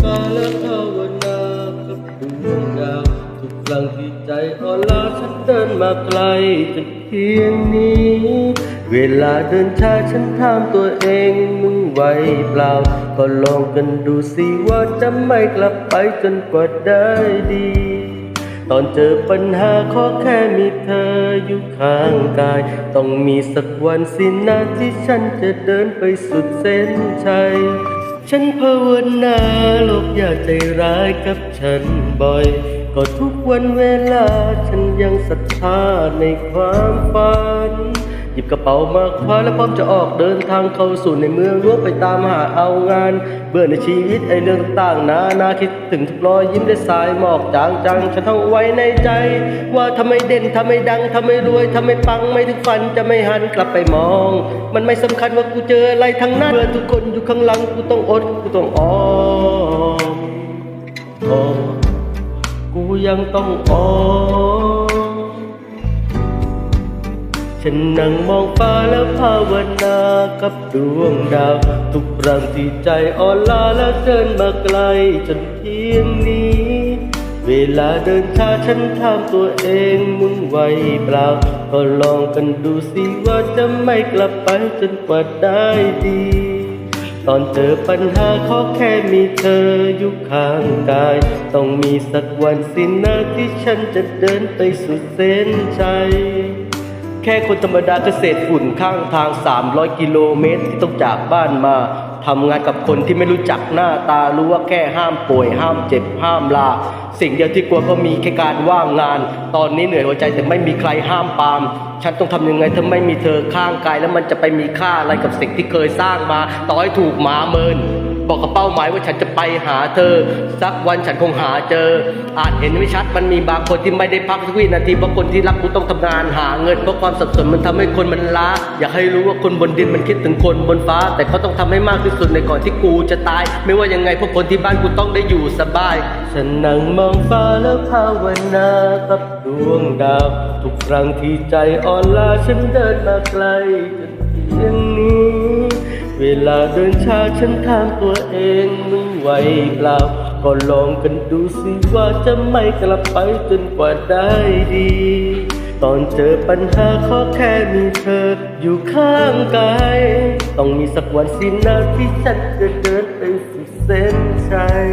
ฟ้าและภาวนากับดวงดาวทุกครั้งที่ใจอ่อนล้าฉันเดินมาไกลจนเพียงนี้ เวลาเดินช้าฉันถามตัวเองมึงไหวเปล่า ก็ลองกันดูสิว่าจะไม่กลับไปจนกว่าได้ดีตอนเจอปัญหาขอแค่มีเธออยู่ข้างกาย ต้องมีสักวันสินะที่ฉันจะเดินไปสุดเส้นชัย ฉันภาวนาโลกอย่าใจร้ายกับฉันบ่อย ก็ทุกวันเวลาฉันยังศรัทธาในความฝัน หยิบกระเป๋ามาคว้าและพร้อมจะออกเดินทางเข้าสู่ในเมืองรั้วไปตามหาเอางาน เบื่อในชีวิตไอเรื่องต่างนานาคิดถึงทุกรอยยิ้มได้สายหมอกจางจังฉันท่องไว้ในใจ ว่าทำไมเด่นทำไมดังทำไมรวยทำไมปังไม่ถึงฝันจะไม่หันกลับไปมอง มันไม่สำคัญว่ากูเจออะไรทั้งนั้นเมื่อทุกคนอยู่ข้างหลังกูต้องอดกูต้องออมออมกูยังต้องออม ฉันนั่งมองฟ้าแล้วภาวนากับดวงดาว ทุกครั้งที่ใจอ่อนล้าแล้วเดินมาไกลจนเพียงนี้ เวลาเดินช้าฉันถามตัวเองมึงไหวเปล่า ก็ลองกันดูสิว่าจะไม่กลับไปจนกว่าได้ดี ตอนเจอปัญหาขอแค่มีเธออยู่ข้างกาย ต้องมีสักวันสินะที่ฉันจะเดินไปสุดเส้นชัย แค่คนธรรมดาเกษตรฝุ่นข้างทาง 300 กิโลเมตรที่ต้องจากบ้านมาทำงานกับคนที่ไม่รู้จักหน้าตารู้ว่าแค่ห้ามป่วย ห้ามเจ็บห้ามลา สิ่งเดียวที่กลัวก็มีแค่การว่างงาน ตอนนี้เหนื่อยหัวใจแต่ไม่มีใครห้ามปาม ฉันต้องทำยังไงถ้าไม่มีเธอข้างกาย แล้วมันจะไปมีค่าอะไรกับสิ่งที่เคยสร้างมา ต่อให้ถูกหมาเมิน บอกกับเป้าหมายว่าฉันจะไปหาเธอ สักวันฉันคงหาเจอ อาจเห็นไม่ชัดมันมีบางคนที่ไม่ได้พักสักวินาทีเพราะคนที่รักกูต้องทำงานหาเงินเพราะความสับสนมันทำให้คนมันล้า อยากให้รู้ว่าคนบนดินมันคิดถึงคนบนฟ้า แต่เขาต้องทำให้มากที่สุดในก่อนที่กูจะตาย ไม่ว่ายังไงพวกคนที่บ้านกูต้องได้อยู่สบายฉันนั่งมองฟ้าแล้วภาวนากับดวงดาว ทุกครั้งที่ใจอ่อนล้าฉันเดินมาไกลจนเพียงนี้ เวลาเดินช้าฉันถามตัวเองมึงไหวเปล่า ก็ลองกันดูสิว่าจะไม่กลับไปจนกว่าได้ดี ตอนเจอปัญหาขอแค่มีเธออยู่ข้างกาย ต้องมีสักวันสินะที่ฉันจะเดินไปสุดเส้นชัย